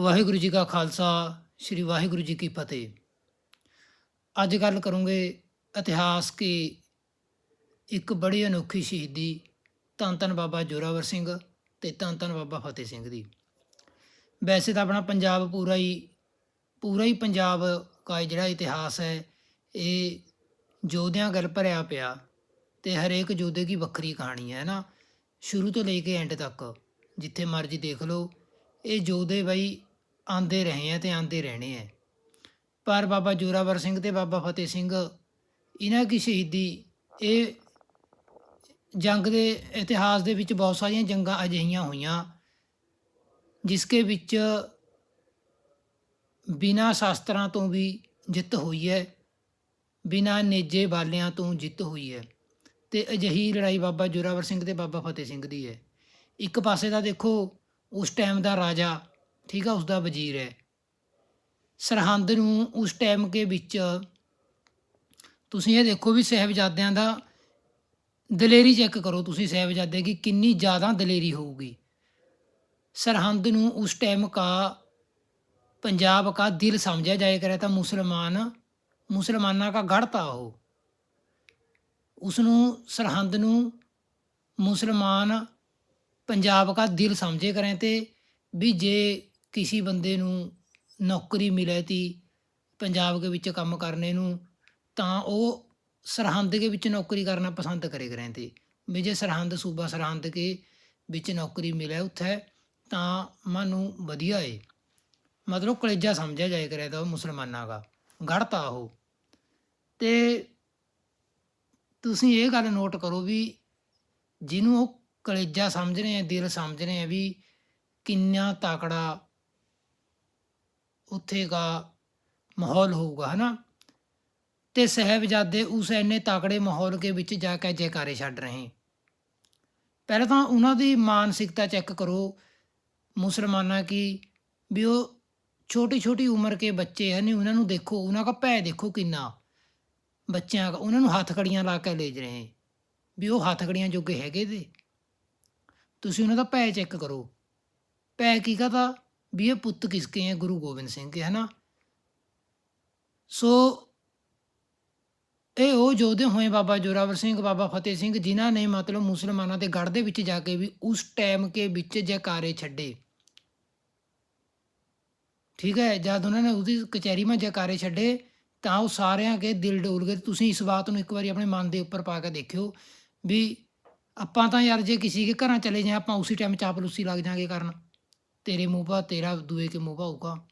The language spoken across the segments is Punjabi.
ਵਾਹਿਗੁਰੂ ਜੀ ਕਾ ਖਾਲਸਾ, ਸ੍ਰੀ ਵਾਹਿਗੁਰੂ ਜੀ ਕੀ ਫਤਿਹ। ਅੱਜ ਗੱਲ ਕਰੂੰਗੇ ਇਤਿਹਾਸ ਕੀ ਇੱਕ ਬੜੀ ਅਨੋਖੀ ਸ਼ਹੀਦੀ ਧੰਨ ਧੰਨ ਬਾਬਾ ਜੋਰਾਵਰ ਸਿੰਘ ਤੇ ਧੰਨ ਧੰਨ ਬਾਬਾ ਫਤਿਹ ਸਿੰਘ ਦੀ। ਵੈਸੇ ਤਾਂ ਆਪਣਾ ਪੰਜਾਬ ਪੂਰਾ ਹੀ ਪੂਰਾ ਹੀ ਪੰਜਾਬ ਦਾ ਜਿਹੜਾ ਇਤਿਹਾਸ ਹੈ, ਇਹ ਯੋਧਿਆਂ ਗੱਲ ਭਰਿਆ ਪਿਆ ਤੇ ਹਰੇਕ ਯੋਧੇ ਦੀ ਵੱਖਰੀ ਕਹਾਣੀ ਹੈ ਨਾ। ਸ਼ੁਰੂ ਤੋਂ ਲੈ ਕੇ ਐਂਡ ਤੱਕ, ਜਿੱਥੇ ਮਰਜ਼ੀ ਦੇਖ ਲਓ, ਇਹ ਯੋਧੇ ਬਾਈ ਆਂਦੇ ਰਹੇ ਆ ਤੇ ਆਂਦੇ ਰਹਿਣੇ ਆ। ਪਰ ਬਾਬਾ ਜੋਰਾਵਰ ਸਿੰਘ ਤੇ ਬਾਬਾ ਫਤਿਹ ਸਿੰਘ, ਇਹਨਾਂ ਦੀ ਸ਼ਹੀਦੀ, ਇਹ ਜੰਗ ਦੇ ਇਤਿਹਾਸ ਦੇ ਵਿੱਚ ਬਹੁਤ ਸਾਰੀਆਂ ਜੰਗਾਂ ਅਜਿਹੀਆਂ ਹੋਈਆਂ ਜਿਸਕੇ ਵਿੱਚ ਬਿਨਾਂ ਸ਼ਾਸਤਰਾਂ ਤੋਂ ਵੀ ਜਿੱਤ ਹੋਈ ਹੈ, ਬਿਨਾਂ ਨੇਜੇ ਵਾਲਿਆਂ ਤੋਂ ਜਿੱਤ ਹੋਈ ਹੈ। ਤੇ ਅਜਿਹੀ ਲੜਾਈ ਬਾਬਾ ਜੋਰਾਵਰ ਸਿੰਘ ਤੇ ਬਾਬਾ ਫਤਿਹ ਸਿੰਘ ਦੀ ਹੈ। ਇੱਕ ਪਾਸੇ ਦਾ ਦੇਖੋ, ਉਸ ਟਾਈਮ ਦਾ ਰਾਜਾ ਠੀਕ ਆ ਉਸ ਦਾ ਵਜ਼ੀਰ ਹੈ ਸਰਹੰਦ ਨੂੰ ਉਸ ਟਾਈਮ ਕੇ ਵਿੱਚ ਤੁਸੀਂ ਇਹ ਦੇਖੋ ਵੀ ਸਹਿਬਜ਼ਾਦਿਆਂ ਦਾ ਦਲੇਰੀ ਚੈੱਕ ਕਰੋ ਤੁਸੀਂ ਸਹਿਬਜ਼ਾਦੇ ਕੀ ਕਿੰਨੀ ਜ਼ਿਆਦਾ ਦਲੇਰੀ ਹੋਊਗੀ ਸਰਹੰਦ ਨੂੰ ਉਸ ਟਾਈਮ ਕਾ पंजाब का दिल समझा जाया करे था मुसलमान ਮੁਸਲਮਾਨਾਂ ਦਾ ਗੜ੍ਹ ਤਾ ਉਹ ਉਸ ਨੂੰ ਸਰਹੰਦ ਨੂੰ ਮੁਸਲਮਾਨ ਪੰਜਾਬ ਦਾ ਦਿਲ ਸਮਝੇ ਕਰੇ ਤੇ ਵੀ ਜੇ ਕਿਸੇ ਬੰਦੇ ਨੂੰ ਨੌਕਰੀ ਮਿਲੇ ਤੀ, ਪੰਜਾਬ ਦੇ ਵਿੱਚ ਕੰਮ ਕਰਨੇ ਨੂੰ, ਤਾਂ ਉਹ ਸਰਹੰਦ ਦੇ ਵਿੱਚ ਨੌਕਰੀ ਕਰਨਾ ਪਸੰਦ ਕਰੇ ਕਰੇ ਵੀ ਜੇ ਸਰਹੰਦ, ਸੂਬਾ ਸਰਹੰਦ ਕੇ ਵਿੱਚ ਨੌਕਰੀ ਮਿਲੇ ਉੱਥੇ, ਤਾਂ ਮਨ ਨੂੰ ਵਧੀਆ ਏ। ਮਤਲਬ ਕਲੇਜਾ ਸਮਝਿਆ ਜਾਏ ਕਰਿਆ ਤਾਂ ਉਹ ਮੁਸਲਮਾਨਾਂ ਦਾ ਗੜਤਾ ਉਹ। ਤੇ ਤੁਸੀਂ ਇਹ ਗੱਲ ਨੋਟ ਕਰੋ ਵੀ ਜਿਹਨੂੰ ਉਹ ਕਲੇਜਾ ਸਮਝ ਰਹੇ ਆ, ਦਿਲ ਸਮਝ ਰਹੇ ਆ ਵੀ ਕਿੰਨਾ ਤਾਕੜਾ ਉੱਥੇ ਦਾ ਮਾਹੌਲ ਹੋਊਗਾ, ਹਨਾ? ਤੇ ਸਹਿਬਜ਼ਾਦੇ ਉਸ ਐਨੇ ਤਾਕੜੇ ਮਾਹੌਲ ਦੇ ਵਿੱਚ ਜਾ ਕੇ ਜੈਕਾਰੇ ਛੱਡ ਰਹੇ। ਪਹਿਲਾਂ ਤਾਂ ਉਹਨਾਂ ਦੀ ਮਾਨਸਿਕਤਾ ਚੈੱਕ ਕਰੋ ਮੁਸਲਮਾਨਾਂ ਕੀ, ਵੀ ਉਹ ਛੋਟੀ ਛੋਟੀ ਉਮਰ ਕੇ ਬੱਚੇ ਹਨ ਉਹਨਾਂ ਨੂੰ ਦੇਖੋ, ਉਹਨਾਂ ਦਾ ਭੈ ਦੇਖੋ ਕਿੰਨਾ। ਬੱਚਿਆਂ ਦਾ, ਉਹਨਾਂ ਨੂੰ ਹੱਥਕੜੀਆਂ ਲਾ ਕੇ ਲੈ ਰਹੇ। ਵੀ ਉਹ ਹੱਥ ਕੜੀਆਂ ਜੋਗੇ ਹੈਗੇ ਦੇ ਤੁਸੀਂ ਉਹਨਾਂ ਦਾ ਭੈ ਚੈੱਕ ਕਰੋ। ਭੈ ਕੀ ਕਹਤਾ? ਵੀ ਇਹ ਪੁੱਤ ਕਿਸਕੇ ਹੈ? ਗੁਰੂ ਗੋਬਿੰਦ ਸਿੰਘ ਕੇ, ਹਨਾ? ਸੋ ਇਹ ਉਹ ਯੋਧੇ ਹੋਏ ਬਾਬਾ ਜੋਰਾਵਰ ਸਿੰਘ, ਬਾਬਾ ਫਤਿਹ ਸਿੰਘ, ਜਿਨ੍ਹਾਂ ਨੇ ਮਤਲਬ ਮੁਸਲਮਾਨਾਂ ਦੇ ਗੜ੍ਹ ਦੇ ਵਿੱਚ ਜਾ ਕੇ ਵੀ ਉਸ ਟਾਈਮ ਕੇ ਵਿੱਚ ਜੈਕਾਰੇ ਛੱਡੇ। ਠੀਕ ਹੈ? ਜਦ ਉਹਨਾਂ ਨੇ ਉਹਦੀ ਕਚਹਿਰੀ ਮੈਂ ਜੈਕਾਰੇ ਛੱਡੇ, ਤਾਂ ਉਹ ਸਾਰਿਆਂ ਕੇ ਦਿਲ ਡੋਲ ਗਏ। ਤੁਸੀਂ ਇਸ ਬਾਤ ਨੂੰ ਇੱਕ ਵਾਰੀ ਆਪਣੇ ਮਨ ਦੇ ਉੱਪਰ ਪਾ ਕੇ ਦੇਖਿਓ ਵੀ ਆਪਾਂ ਤਾਂ ਯਾਰ ਜੇ ਕਿਸੇ ਦੇ ਘਰਾਂ ਚਲੇ ਜਾਏ, ਆਪਾਂ ਉਸੇ ਟਾਈਮ ਚਾਪਲੂਸੀ ਲੱਗ ਜਾਾਂਗੇ ਕਰਨ। ਤੇਰੇ ਮੂੰਹ ਪਾ ਤੇਰਾ ਦੂਏ ਕੇ ਮੂੰਹ ਪਾਊਗਾ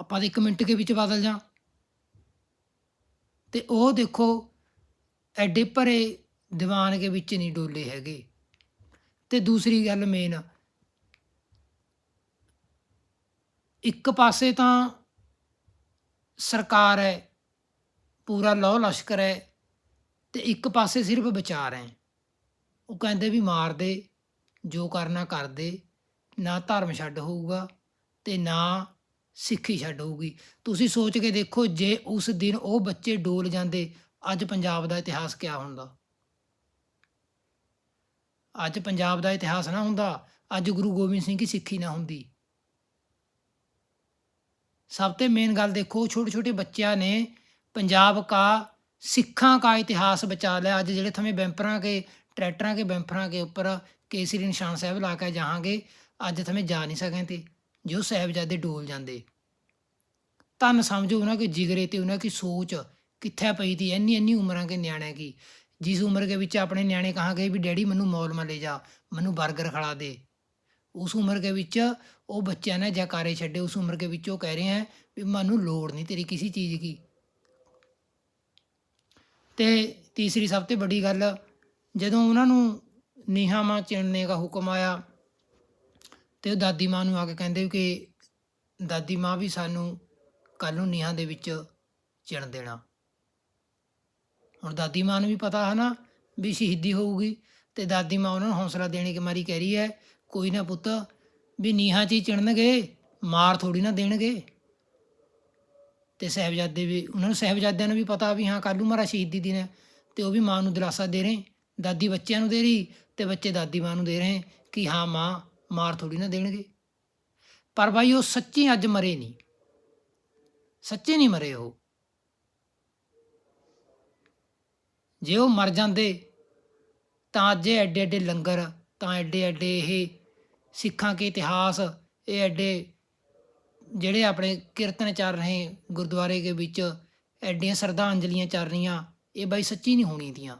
ਆਪਾਂ ਤਾਂ ਇੱਕ ਮਿੰਟ ਕੇ ਵਿੱਚ ਬਦਲ ਜਾ। ਤੇ ਉਹ ਦੇਖੋ, ਐਡੇ ਭਰੇ ਦੀਵਾਨ ਕੇ ਵਿੱਚ ਨਹੀਂ ਡੋਲੇ ਹੈਗੇ। ਤੇ ਦੂਸਰੀ ਗੱਲ ਮੇਨ ਇੱਕ ਪਾਸੇ ਤਾਂ ਸਰਕਾਰ ਹੈ, ਪੂਰਾ ਲਾਹ ਲਸ਼ਕਰ ਹੈ, ਤੇ ਇੱਕ ਪਾਸੇ ਸਿਰਫ ਵਿਚਾਰ ਹੈ। ਉਹ ਕਹਿੰਦੇ ਵੀ ਮਾਰ ਦੇ, ਜੋ ਕਰਨਾ ਕਰ ਦੇ। ਨਾ ਧਰਮ ਛੱਡ ਹੋਊਗਾ ਤੇ ਨਾ ਸਿੱਖੀ ਛੱਡ ਹੋਊਗੀ। ਤੁਸੀਂ ਸੋਚ ਕੇ ਦੇਖੋ, ਜੇ ਉਸ ਦਿਨ ਉਹ ਬੱਚੇ ਡੋਲ ਜਾਂਦੇ, ਅੱਜ ਪੰਜਾਬ ਦਾ ਇਤਿਹਾਸ ਕਿਆ ਹੁੰਦਾ? ਅੱਜ ਪੰਜਾਬ ਦਾ ਇਤਿਹਾਸ ਨਾ ਹੁੰਦਾ, ਅੱਜ ਗੁਰੂ ਗੋਬਿੰਦ ਸਿੰਘ ਦੀ ਸਿੱਖੀ ਨਾ ਹੁੰਦੀ। ਸਭ ਤੋਂ ਮੇਨ ਗੱਲ ਦੇਖੋ ਛੋਟੇ ਛੋਟੇ ਬੱਚਿਆਂ ਨੇ ਪੰਜਾਬ ਕਾ ਸਿੱਖਾਂ ਕਾ ਇਤਿਹਾਸ ਬਚਾ ਲਿਆ। ਅੱਜ ਜਿਹੜੇ ਥਵੇਂ ਬੈਂਪਰਾਂ ਕੇ, ਟਰੈਕਟਰਾਂ ਕੇ ਬੈਂਪਰਾਂ ਕੇ ਉੱਪਰ ਕੇਸਰੀ ਨਿਸ਼ਾਨ ਸਾਹਿਬ ਲਾ ਕੇ ਜਾਹਾਂਗੇ ਅੱਜ ਥਮੇ ਜਾ ਨਹੀਂ ਸਕੇ ਤੇ ਜੋ ਸਾਹਿਬਜ਼ਾਦੇ ਡੋਲ ਜਾਂਦੇ। ਤਨ ਸਮਝੋ ਉਹਨਾਂ ਕੇ ਜਿਗਰੇ ਤੇ ਉਹਨਾਂ ਕੀ ਸੋਚ ਕਿੱਥੇ ਪਈ ਤੀ ਇੰਨੀ ਇੰਨੀ ਉਮਰਾਂ ਕੇ ਨਿਆਣਿਆਂ ਕੀ ਜਿਸ ਉਮਰ ਕੇ ਵਿੱਚ ਆਪਣੇ ਨਿਆਣੇ ਕਹਾਂ ਗਏ ਵੀ, ਡੈਡੀ, ਮੈਨੂੰ ਮੌਲ ਮਾ ਲੈ ਜਾ, ਮੈਨੂੰ 버ਗਰ ਖਿਲਾ ਦੇ। ਉਸ ਉਮਰ ਦੇ ਵਿੱਚ ਉਹ ਬੱਚਿਆਂ ਨੇ ਜੈਕਾਰੇ ਛੱਡੇ, ਉਸ ਉਮਰ ਦੇ ਵਿੱਚ ਉਹ ਕਹਿ ਰਹੇ ਹੈ ਵੀ, ਮੈਨੂੰ ਲੋੜ ਨਹੀਂ ਤੇਰੀ ਕਿਸੇ ਚੀਜ਼ ਕੀ ਤੇ ਤੀਸਰੀ ਸਭ ਤੋਂ ਵੱਡੀ ਗੱਲ, ਜਦੋਂ ਉਹਨਾਂ ਨੂੰ ਨੀਹਾਂ ਮਾਂ ਚਿਣਨੇ ਦਾ ਹੁਕਮ ਆਇਆ ਤੇ ਉਹ ਦਾਦੀ ਮਾਂ ਨੂੰ ਆ ਕੇ ਕਹਿੰਦੇ ਕਿ ਦਾਦੀ ਮਾਂ ਵੀ ਸਾਨੂੰ ਕੱਲ ਨੂੰ ਨੀਹਾਂ ਦੇ ਵਿੱਚ ਚਿਣ ਦੇਣਾ। ਹੁਣ ਦਾਦੀ ਮਾਂ ਨੂੰ ਵੀ ਪਤਾ ਹੈ ਨਾ ਵੀ ਸ਼ਹੀਦੀ ਹੋਊਗੀ ਤੇ ਦਾਦੀ ਮਾਂ ਉਹਨਾਂ ਨੂੰ ਹੌਸਲਾ ਦੇਣ ਕਿ ਮਾਰੀ ਕਹਿ ਰਹੀ ਹੈ, ਕੋਈ ਨਾ ਪੁੱਤ, ਵੀ ਨੀਹਾਂ 'ਚ ਹੀ ਚਿਣਨਗੇ, ਮਾਰ ਥੋੜੀ ਨਾ ਦੇਣਗੇ। ਤੇ ਸਹਿਬਜ਼ਾਦੇ ਵੀ, ਉਹਨਾਂ ਨੂੰ ਸਹਿਬਜ਼ਾਦਿਆਂ ਨੂੰ ਵੀ ਪਤਾ ਵੀ ਹਾਂ ਕੱਲ੍ਹ ਨੂੰ ਮਾਰਾ ਸ਼ਹੀਦੀ ਦਿਨ ਹੈ ਤੇ ਉਹ ਵੀ ਮਾਂ ਨੂੰ ਦਿਲਾਸਾ ਦੇ ਰਹੇ। ਦਾਦੀ ਬੱਚਿਆਂ ਨੂੰ ਦੇ ਰਹੀ ਤੇ ਬੱਚੇ ਦਾਦੀ ਮਾਂ ਨੂੰ ਦੇ ਰਹੇ ਕਿ ਹਾਂ ਮਾਂ ਮਾਰ ਥੋੜੀ ਨਾ ਦੇਣਗੇ। ਪਰ ਬਾਈ ਉਹ ਸੱਚੀ ਅੱਜ ਮਰੇ ਨਹੀਂ। ਸੱਚੇ ਨਹੀਂ ਮਰੇ ਉਹ। ਜੇ ਉਹ ਮਰ ਜਾਂਦੇ, ਤਾਂ ਅੱਜ ਐਡੇ ਐਡੇ ਲੰਗਰ, ਤਾਂ ਐਡੇ ਐਡੇ ਇਹ ਸਿੱਖਾਂ ਕੇ ਇਤਿਹਾਸ, ਇਹ ਐਡੇ ਜਿਹੜੇ ਆਪਣੇ ਕੀਰਤਨ ਚੱਲ ਰਹੇ ਗੁਰਦੁਆਰੇ ਦੇ ਵਿੱਚ, ਐਡੀਆਂ ਸ਼ਰਧਾਂਜਲੀਆਂ ਚੱਲ ਰਹੀਆਂ, ਇਹ ਬਾਈ ਸੱਚੀ ਨਹੀਂ ਹੋਣੀ ਦੀਆਂ।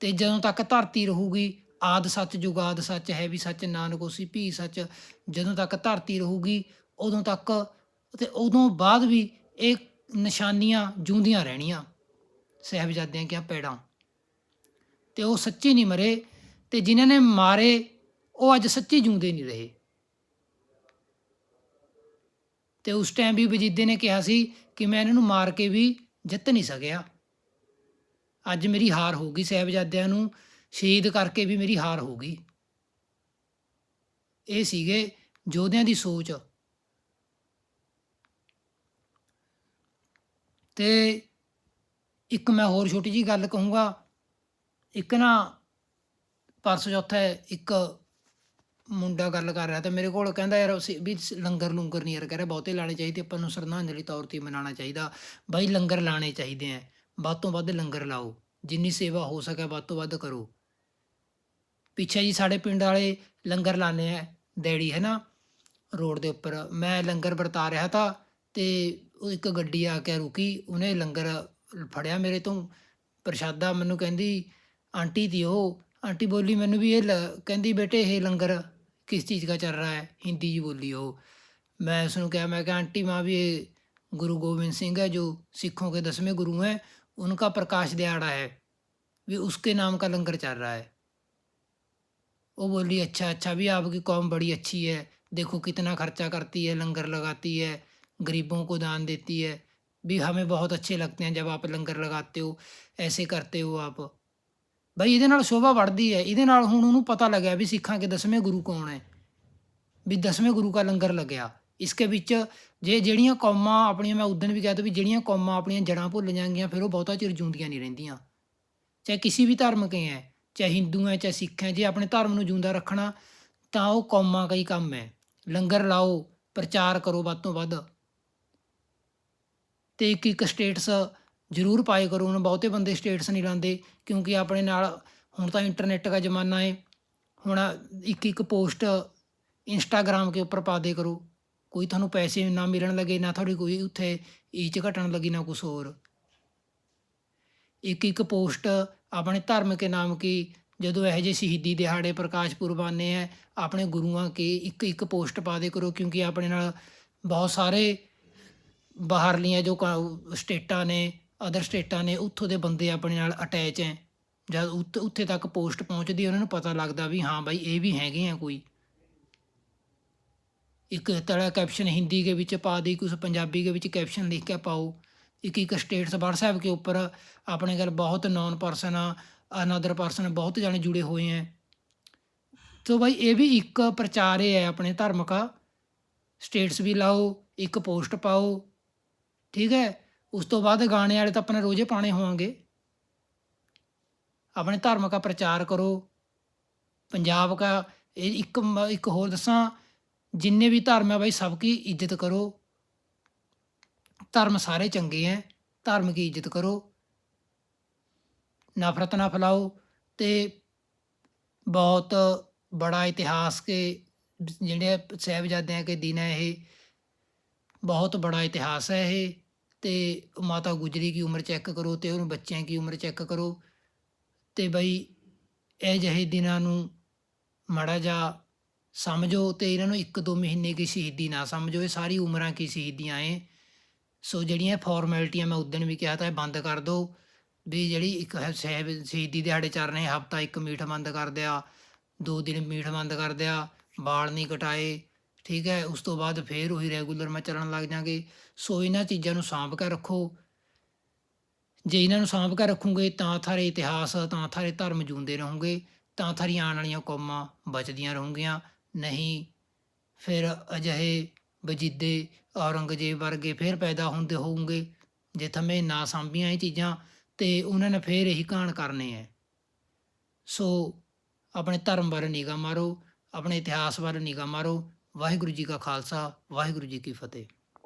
ਤੇ ਜਦੋਂ ਤੱਕ ਧਰਤੀ ਰਹੂਗੀ ਆਦ ਸੱਚ ਜੁਗਾਦ ਸੱਚ ਹੈ ਵੀ ਸੱਚ, ਨਾਨਕ ਉਸੀ ਭੀ ਸੱਚ। ਜਦੋਂ ਤੱਕ ਧਰਤੀ ਰਹੂਗੀ, ਉਦੋਂ ਤੱਕ ਤੇ ਉਦੋਂ ਬਾਅਦ ਵੀ ਇਹ ਨਿਸ਼ਾਨੀਆਂ ਜੂੰਦੀਆਂ ਰਹਿਣੀਆਂ। ਸਾਹਿਬਜ਼ਾਦਿਆਂ ਕਿਆ ਪੈੜਾਂ। ਤੇ ਉਹ ਸੱਚੀ ਨਹੀਂ ਮਰੇ ਤੇ ਜਿਨ੍ਹਾਂ ਨੇ ਮਾਰੇ, ਉਹ ਅੱਜ ਸੱਚੀ ਜੂੰਦੇ ਨਹੀਂ ਰਹੇ। ਤੇ ਉਸ ਟਾਈਮ ਵੀ ਵਜੀਦੇ ਨੇ ਕਿਹਾ ਸੀ ਕਿ ਮੈਂ ਇਹਨਾਂ ਨੂੰ ਮਾਰ ਕੇ ਵੀ ਜਿੱਤ ਨਹੀਂ ਸਕਿਆ। ਅੱਜ ਮੇਰੀ ਹਾਰ ਹੋ ਗਈ ਸਾਹਿਬਜ਼ਾਦਿਆਂ ਨੂੰ ਸ਼ਹੀਦ ਕਰਕੇ ਵੀ ਮੇਰੀ ਹਾਰ ਹੋ ਗਈ। ਇਹ ਸੀਗੇ ਯੋਧਿਆਂ ਦੀ ਸੋਚ। ਤੇ ਇੱਕ ਮੈਂ ਹੋਰ ਛੋਟੀ ਜੀ ਗੱਲ ਕਹੂੰਗਾ। ਇੱਕ ਨਾ ਪਰਸੋਂ ਚੌਥਾ ਇੱਕ ਮੁੰਡਾ ਗੱਲ ਕਰ ਰਿਹਾ ਤਾਂ ਮੇਰੇ ਕੋਲ ਕਹਿੰਦਾ ਯਾਰ ਅਸੀਂ ਵੀ ਸ- ਲੰਗਰ ਲੁੰਗਰ ਨਹੀਂ ਯਾਰ ਕਹਿ ਰਿਹਾ, ਬਹੁਤੇ ਲਾਣੇ ਚਾਹੀਦੇ, ਆਪਾਂ ਨੂੰ ਸ਼ਰਧਾਂਜਲੀ ਤੌਰ ਤੇ ਮਨਾਉਣਾ ਚਾਹੀਦਾ। ਬਾਈ ਲੰਗਰ ਲਾਣੇ ਚਾਹੀਦੇ ਆ ਵੱਧ ਤੋਂ ਵੱਧ ਲੰਗਰ ਲਾਓ। ਜਿੰਨੀ ਸੇਵਾ ਹੋ ਸਕੇ ਵੱਧ ਤੋਂ ਵੱਧ ਕਰੋ। ਪਿੱਛੇ ਜੀ ਸਾਡੇ ਪਿੰਡ ਵਾਲੇ ਲੰਗਰ ਲਾਣੇ ਆ ਡੈਡੀ ਹੈ ਨਾ ਰੋਡ ਦੇ ਉੱਪਰ ਮੈਂ ਲੰਗਰ ਵਰਤਾ ਰਿਹਾ ਤਾਂ ਤੇ ਉਹ ਇੱਕ ਗੱਡੀ ਆ ਕੇ ਰੁਕੀ ਉਹਨੇ ਲੰਗਰ ਫੜਿਆ ਮੇਰੇ ਤੋਂ ਪ੍ਰਸ਼ਾਦਾ ਮੈਨੂੰ ਕਹਿੰਦੀ ਆਂਟੀ ਦੀ ਉਹ ਆਂਟੀ ਬੋਲੀ ਮੈਨੂੰ ਵੀ ਇਹ ਲ- ਕਹਿੰਦੀ ਬੇਟੇ ਇਹ ਲੰਗਰ ਕਿਸ ਚੀਜ਼ ਦਾ ਚੱਲ ਰਿਹਾ ਹੈ ਹਿੰਦੀ ਜੀ ਬੋਲੀ ਉਹ मैं उसने कहा मैं कहा आंटी माँ भी ये गुरु गोविंद सिंह है जो सिखों के दसवें गुरु हैं उनका प्रकाश दिहाड़ा है भी उसके नाम का लंगर चल रहा है वो बोली अच्छा अच्छा भी आपकी कौम बड़ी अच्छी है देखो कितना खर्चा करती है लंगर लगाती है गरीबों को दान देती है भी हमें बहुत अच्छे लगते हैं जब आप लंगर लगाते हो ऐसे करते हो आप ਬਈ ਇਹਦੇ ਨਾਲ ਸ਼ੋਭਾ ਵੱਧਦੀ ਹੈ ਇਹਦੇ ਨਾਲ ਹੁਣ ਉਹਨੂੰ ਪਤਾ ਲੱਗਿਆ ਵੀ ਸਿੱਖਾਂ ਕੇ ਦਸਵੇਂ ਗੁਰੂ ਕੌਣ ਹੈ ਵੀ ਦਸਵੇਂ ਗੁਰੂ ਕਾ ਲੰਗਰ ਲੱਗਿਆ ਇਸਕੇ ਵਿੱਚ ਜੇ ਜਿਹੜੀਆਂ ਕੌਮਾਂ ਆਪਣੀਆਂ ਮੈਂ ਉਦੋਂ ਵੀ ਕਹਿ ਤਾ ਵੀ ਜਿਹੜੀਆਂ ਕੌਮਾਂ ਆਪਣੀਆਂ ਜੜਾਂ ਭੁੱਲ ਜਾਂਗੀਆਂ ਫਿਰ ਉਹ ਬਹੁਤਾ ਚਿਰ ਜਿਉਂਦੀਆਂ ਨਹੀਂ ਰਹਿੰਦੀਆਂ ਚਾਹੇ ਕਿਸੇ ਵੀ ਧਰਮ ਕੇ ਹੈ ਚਾਹੇ ਹਿੰਦੂ ਹੈ ਚਾਹੇ ਸਿੱਖ ਹੈ ਜੇ ਆਪਣੇ ਧਰਮ ਨੂੰ ਜਿਉਂਦਾ ਰੱਖਣਾ, ਤਾਂ ਉਹ ਕੌਮਾਂ ਕਈ ਕੰਮ ਹੈ। ਲੰਗਰ ਲਾਓ, ਪ੍ਰਚਾਰ ਕਰੋ ਵੱਧ ਤੋਂ ਵੱਧ। ਤੇ ਇੱਕ ਇੱਕ ਸਟੇਟਸ ਜ਼ਰੂਰ ਪਾਏ ਕਰੋ। ਹੁਣ ਬਹੁਤੇ ਬੰਦੇ ਸਟੇਟਸ ਨਹੀਂ ਲਾਉਂਦੇ, ਕਿਉਂਕਿ ਆਪਣੇ ਨਾਲ ਹੁਣ ਤਾਂ ਇੰਟਰਨੈਟ ਦਾ ਜ਼ਮਾਨਾ ਹੈ। ਹੁਣ ਇੱਕ ਇੱਕ ਪੋਸਟ ਇੰਸਟਾਗ੍ਰਾਮ ਕੇ ਉੱਪਰ ਪਾ ਦੇ ਕਰੋ। ਕੋਈ ਤੁਹਾਨੂੰ ਪੈਸੇ ਨਾ ਮਿਲਣ ਲੱਗੇ, ਨਾ ਤੁਹਾਡੀ ਕੋਈ ਉੱਥੇ ਈਚ ਘਟਣ ਲੱਗੀ, ਨਾ ਕੁਝ ਹੋਰ। ਇੱਕ ਇੱਕ ਪੋਸਟ ਆਪਣੇ ਧਰਮ ਕੇ ਨਾਮ ਕੀ, ਜਦੋਂ ਇਹ ਜੇ ਸ਼ਹੀਦੀ ਦਿਹਾੜੇ ਪ੍ਰਕਾਸ਼ ਪੁਰਬ ਆਨੇ ਹੈ ਆਪਣੇ ਗੁਰੂਆਂ ਕੇ ਇੱਕ ਇੱਕ ਪੋਸਟ ਪਾ ਦੇ ਕਰੋ, ਕਿਉਂਕਿ ਆਪਣੇ ਨਾਲ ਬਹੁਤ ਸਾਰੇ ਬਾਹਰਲੀਆਂ ਜੋ ਸਟੇਟਾਂ ਨੇ ਅਦਰ ਸਟੇਟਾਂ ਨੇ, ਉੱਥੋਂ ਦੇ ਬੰਦੇ ਆਪਣੇ ਨਾਲ ਅਟੈਚ ਹੈ ਜਦ ਉੱਥੇ ਤੱਕ ਪੋਸਟ ਪਹੁੰਚਦੀ, ਉਹਨਾਂ ਨੂੰ ਪਤਾ ਲੱਗਦਾ ਵੀ ਹਾਂ ਭਾਈ ਇਹ ਵੀ ਹੈਗੇ ਆ ਕੋਈ। ਇੱਕ ਤਰ੍ਹਾਂ ਕੈਪਸ਼ਨ ਹਿੰਦੀ ਦੇ ਵਿੱਚ ਪਾ ਦੇ ਕੁਝ ਪੰਜਾਬੀ ਦੇ ਵਿੱਚ ਕੈਪਸ਼ਨ ਲਿਖ ਕੇ ਪਾਓ। ਇੱਕ ਇੱਕ ਸਟੇਟਸ WhatsApp के ऊपर ਆਪਣੇ ਗੱਲ ਬਹੁਤ ਨੌਨ ਪਰਸਨ ਅਨਦਰ ਪਰਸਨ ਬਹੁਤ ਜਾਣੇ ਜੁੜੇ ਹੋਏ ਹੈ तो भाई ये भी एक प्रचार ही है अपने धर्म का स्टेटस भी लाओ एक पोस्ट पाओ ठीक है ਉਸ ਤੋਂ ਬਾਅਦ ਗਾਣੇ ਵਾਲੇ ਤਾਂ ਆਪਣੇ ਰੋਜ਼ੇ ਪਾਣੇ ਹੋਣਗੇ ਆਪਣੇ ਧਰਮ ਦਾ ਪ੍ਰਚਾਰ ਕਰੋ ਪੰਜਾਬ ਦਾ ਇਹ ਇੱਕ ਮ- ਇੱਕ ਹੋਰ ਦੱਸਾਂ ਜਿੰਨੇ ਵੀ ਧਰਮ ਹੈ ਬਾਈ ਸਭ ਕੀ ਇੱਜ਼ਤ ਕਰੋ ਧਰਮ ਸਾਰੇ ਚੰਗੇ ਹੈ ਧਰਮ ਦੀ ਇੱਜ਼ਤ ਕਰੋ, ਨਫ਼ਰਤ ਨਾ ਫੈਲਾਓ ਤੇ ਬਹੁਤ ਬੜਾ ਇਤਿਹਾਸ ਕੇ ਜਿਹੜੇ ਸਾਹਿਬਜ਼ਾਦਿਆਂ ਕੇ ਦਿਨ ਹੈ ਇਹ, ਬਹੁਤ ਬੜਾ ਇਤਿਹਾਸ ਹੈ ਇਹ ਤੇ ਮਾਤਾ ਗੁਜਰੀ ਦੀ ਉਮਰ ਚੈੱਕ ਕਰੋ ਤੇ ਉਹਨੂੰ ਬੱਚਿਆਂ ਦੀ ਉਮਰ ਚੈੱਕ ਕਰੋ ਤੇ ਬਈ ਇਹ ਜਿਹੇ ਦਿਨਾਂ ਨੂੰ ਮਾੜਾ ਜਾ ਸਮਝੋ ਤੇ ਇਹਨਾਂ ਨੂੰ ਇੱਕ ਦੋ ਮਹੀਨੇ ਦੀ ਸ਼ਹੀਦੀ ਨਾ ਸਮਝੋ, ਇਹ ਸਾਰੀ ਉਮਰਾਂ ਕੀ ਸ਼ਹੀਦੀਆਂ ਏ ਸੋ ਜਿਹੜੀਆਂ ਫਾਰਮੈਲਿਟੀਆਂ ਮੈਂ ਉਦੋਂ ਵੀ ਕਿਹਾ ਤਾਂ ਇਹ ਬੰਦ ਕਰ ਦਿਓ। ਵੀ ਜਿਹੜੀ ਇੱਕ ਹੈ ਸਾਹਿਬ ਸ਼ਹੀਦੀ ਦਿਹਾੜੇ ਚੱਲ ਰਹੇ ਹਫਤਾ ਇੱਕ ਮੀਠ ਬੰਦ ਕਰ ਦਿਆ, ਦੋ ਦਿਨ ਮੀਠ ਬੰਦ ਕਰ ਦਿਆ, ਵਾਲ ਨਹੀਂ ਕਟਾਏ, ਠੀਕ ਹੈ, ਉਸ ਤੋਂ ਬਾਅਦ ਫੇਰ ਉਹੀ ਰੈਗੂਲਰ ਮੈਂ ਚੱਲਣ ਲੱਗ ਜਾਾਂਗੇ ਸੋ ਇਹਨਾਂ ਚੀਜ਼ਾਂ ਨੂੰ ਸਾਂਭ ਕੇ ਰੱਖੋ। ਜੇ ਇਹਨਾਂ ਨੂੰ ਸਾਂਭ ਕੇ ਰੱਖੋਗੇ, ਤਾਂ ਥਾਰੇ ਇਤਿਹਾਸ, ਤਾਂ ਥਾਰੇ ਧਰਮ ਜੂੰਦੇ ਰਹੋਗੇ, ਤਾਂ ਥਾਰੀਆਂ ਆਉਣ ਵਾਲੀਆਂ ਕੌਮਾਂ ਬਚਦੀਆਂ ਰਹੋਗੀਆਂ। ਨਹੀਂ, ਫਿਰ ਅਜਿਹੇ ਵਜੀਦੇ ਔਰੰਗਜ਼ੇਬ ਵਰਗੇ ਫਿਰ ਪੈਦਾ ਹੁੰਦੇ ਹੋਣਗੇ ਜੇ ਥਮੇ ਨਾ ਸਾਂਭੀਆਂ ਇਹ ਚੀਜ਼ਾਂ, ਤੇ ਉਹਨਾਂ ਨੇ ਫਿਰ ਇਹੀ ਕਾਣ ਕਰਨੇ ਹੈ ਸੋ ਆਪਣੇ ਧਰਮ ਬਾਰੇ ਨਿਗਾਹ ਮਾਰੋ, ਆਪਣੇ ਇਤਿਹਾਸ ਬਾਰੇ ਨਿਗਾਹ ਮਾਰੋ। ਵਾਹਿਗੁਰੂ ਜੀ ਕਾ ਖਾਲਸਾ, ਵਾਹਿਗੁਰੂ ਜੀ ਕੀ ਫਤਿਹ।